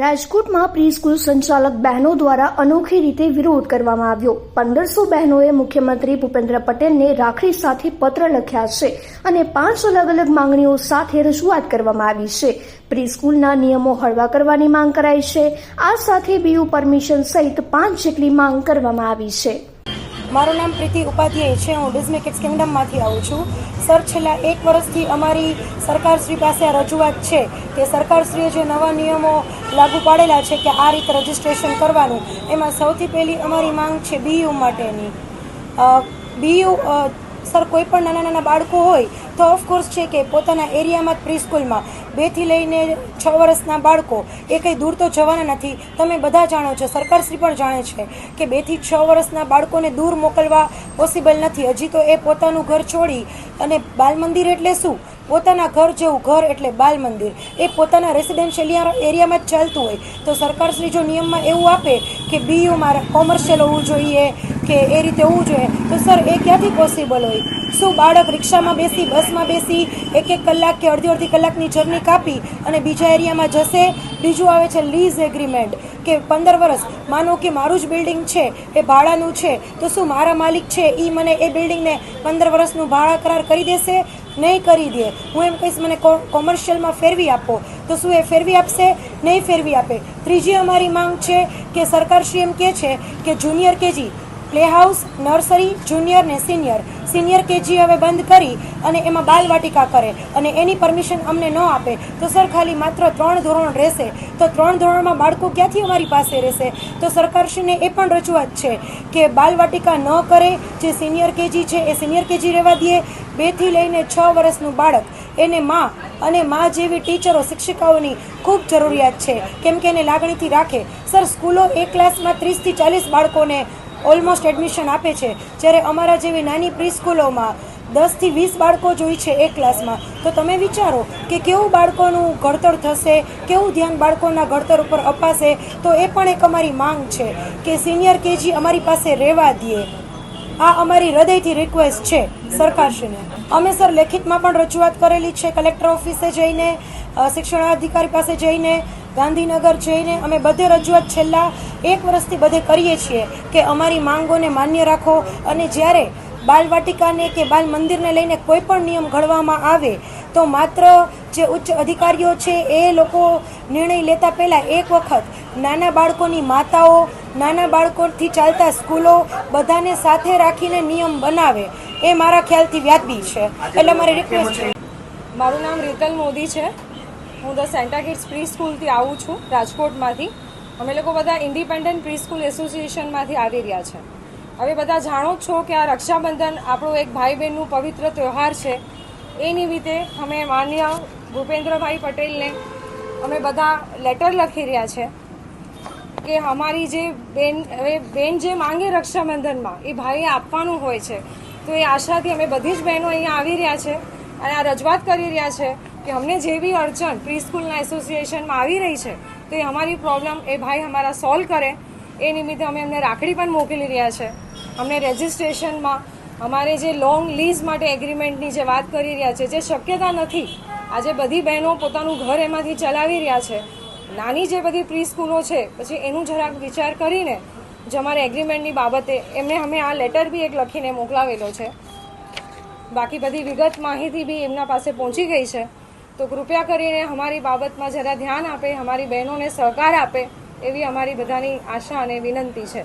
રાજકોટમાં pre school સંચાલક બહેનો દ્વારા અનોખી રીતે વિરોધ કરવામાં આવ્યો. પંદરસો બહેનોએ મુખ્યમંત્રી ભૂપેન્દ્ર પટેલને રાખડી સાથે પત્ર લખ્યા છે અને પાંચ અલગ અલગ માંગણીઓ સાથે રજૂઆત કરવામાં આવી છે. પ્રી સ્કૂલના નિયમો હળવા કરવાની માંગ કરાઈ છે. આ સાથે બીયુ પરમિશન સહિત પાંચ જેટલી માંગ કરવામાં આવી છે. મારું નામ પ્રીતિ ઉપાધ્યાય છે. હું ડિઝની કિડ્સ કિંગડમમાંથી આવું છું. સર, છેલ્લા એક વર્ષથી અમારી સરકારશ્રી પાસે આ રજૂઆત છે કે સરકારશ્રીએ જે નવા નિયમો લાગુ પાડેલા છે કે આ રીતે રજિસ્ટ્રેશન કરવાનું એમાં સૌથી પહેલી અમારી માંગ છે બીયુ માટેની. બીયુ સર, કોઈ પણ નાના નાના બાળકો હોય તો ઓફકોર્સ છે કે પોતાના એરિયામાં પ્રી સ્કૂલમાં બેથી લઈને છ વર્ષના બાળકો એ કંઈ દૂર તો જવાના નથી. તમે બધા જાણો છો, સરકારશ્રી પણ જાણે છે કે બેથી છ વર્ષના બાળકોને દૂર મોકલવા પોસિબલ નથી. હજી તો એ પોતાનું ઘર છોડી અને બાલ મંદિર એટલે શું? પોતાના ઘર જેવું ઘર એટલે બાલ મંદિર એ પોતાના રેસિડેન્શિયલ એરિયામાં જ ચાલતું હોય. તો સરકારશ્રી જો નિયમમાં એવું આપે કે બીયુમાં કોમર્શિયલ હોવું જોઈએ, કે એ રીતે હોવું જોઈએ, તો સર, એ ક્યાંથી પોસિબલ હોય? શું બાળક રિક્ષામાં બેસી, બસમાં બેસી એક એક કલાક કે અડધી અડધી કલાકની જર્ની કાપી અને બીજા એરિયામાં જશે? બીજું આવે છે લીઝ એગ્રીમેન્ટ કે પંદર વર્ષ. માનો કે મારું જ બિલ્ડિંગ છે, એ ભાડાનું છે, તો શું મારા માલિક છે એ મને એ બિલ્ડિંગને પંદર વર્ષનું ભાડા કરાર કરી દેશે? નહીં કરી દે. હું એમ કહીશ, મને કોમર્શિયલમાં ફેરવી આપો. તો શું એ ફેરવી આપશે? નહીં ફેરવી આપે. ત્રીજી અમારી માંગ છે કે સરકારશ્રી એમ કહે છે કે junior KG play house nursery, junior ને સિનિયર. સિનિયર કેજી હવે બંધ કરી અને એમાં બાલવાટિકા કરે અને એની પરમિશન અમને ન આપે. તો સર, ખાલી માત્ર ત્રણ ધોરણ રહેશે. તો ત્રણ ધોરણમાં બાળકો ક્યાંથી અમારી પાસે રહેશે? તો સરકારશ્રીને એ પણ રજૂઆત છે કે બાલવાટિકા ન કરે, જે સિનિયર કેજી છે એ સિનિયર કેજી રહેવા દે. બેથી લઈને છ વર્ષનું બાળક. એને માં અને માં જેવી ટીચરો, શિક્ષિકાઓની ખૂબ જરૂરિયાત છે. કેમ કે એને લાગણીથી રાખે. સર, સ્કૂલો એક ક્લાસમાં ત્રીસથી ચાલીસ બાળકોને ઓલમોસ્ટ એડમિશન આપે છે. જ્યારે અમારા જેવી નાની પ્રી સ્કૂલોમાં દસથી વીસ બાળકો જોઈ છે એક ક્લાસમાં, તો તમે વિચારો કે કેવું બાળકોનું ઘડતર થશે, કેવું ધ્યાન બાળકોના ઘડતર ઉપર અપાશે, તો એ પણ એક અમારી માંગ છે કે સિનિયર કેજી અમારી પાસે રહેવા દે. આ અમારી હૃદયથી રિક્વેસ્ટ છે સરકારશ્રીને. અમે સર લેખિતમાં પણ રજૂઆત કરેલી છે, કલેક્ટર ઓફિસે જઈને શિક્ષણાધિકારી પાસે જઈને, ગાંધીનગર જઈને અમે બધે રજૂઆત છેલ્લા એક વર્ષથી બધે કરીએ છીએ કે અમારી માંગોને માન્ય રાખો અને જ્યારે બાલવાટિકાને કે બાલ મંદિરને લઈને કોઈ પણ નિયમ ઘડવામાં આવે તો માત્ર જે ઉચ્ચ અધિકારીઓ છે એ લોકો નિર્ણય લેતા પહેલાં એક વખત નાના બાળકોની માતાઓ નાના બાળકોથી ચાલતા સ્કૂલો બધાને સાથે રાખીને નિયમ બનાવે. એ મારા ખ્યાલથી વ્યાજબી છે. એટલે મારી રિક્વેસ્ટ છે. મારું નામ રીતલ મોદી છે. હું ધ સેન્ટા કિડ્સ પ્રી સ્કૂલથી આવું છું રાજકોટમાંથી. અમે લોકો બધા ઇન્ડિપેન્ડન્ટ પ્રી સ્કૂલ એસોસિએશનમાંથી આવી રહ્યા છે. હવે બધા જાણો છો કે આ રક્ષાબંધન આપણો એક ભાઈ બહેનનું પવિત્ર તહેવાર છે. એ નિમિત્તે અમે માન્ય ભૂપેન્દ્રભાઈ પટેલને અમે બધા લેટર લખી રહ્યા છે કે અમારી જે બેન, હવે બેન જે માંગે રક્ષાબંધનમાં એ ભાઈએ આપવાનું હોય છે. તો એ આશાથી અમે બધી જ બહેનો અહીંયા આવી રહ્યા છે અને આ રજૂઆત કરી રહ્યા છે કે અમને જેવી અડચણ પ્રી સ્કૂલના એસોસિએશનમાં આવી રહી છે તો એ અમારી પ્રોબ્લેમ એ ભાઈ અમારા સોલ્વ કરે. એ નિમિત્તે અમે એમને રાખડી પણ મોકલી રહ્યા છે. અમને રજિસ્ટ્રેશનમાં અમારે જે લોંગ લીઝ માટે એગ્રીમેન્ટની જે વાત કરી રહ્યા છે, જે શક્યતા નથી. આજે બધી બહેનો પોતાનું ઘર એમાંથી ચલાવી રહ્યા છે. નાની જે બધી પ્રી સ્કૂલો છે, પછી એનું જરાક વિચાર કરીને જે અમારે એગ્રીમેન્ટની બાબતે એમને અમે આ લેટર બી એક લખીને મોકલાવેલો છે. બાકી બધી વિગત માહિતી બી એમના પાસે પહોંચી ગઈ છે. તો કૃપયા કરીને અમારી બાબતમાં જરા ધ્યાન આપે, અમારી બહેનોને સહકાર આપે, એવી અમારી બધાની આશા અને વિનંતી છે.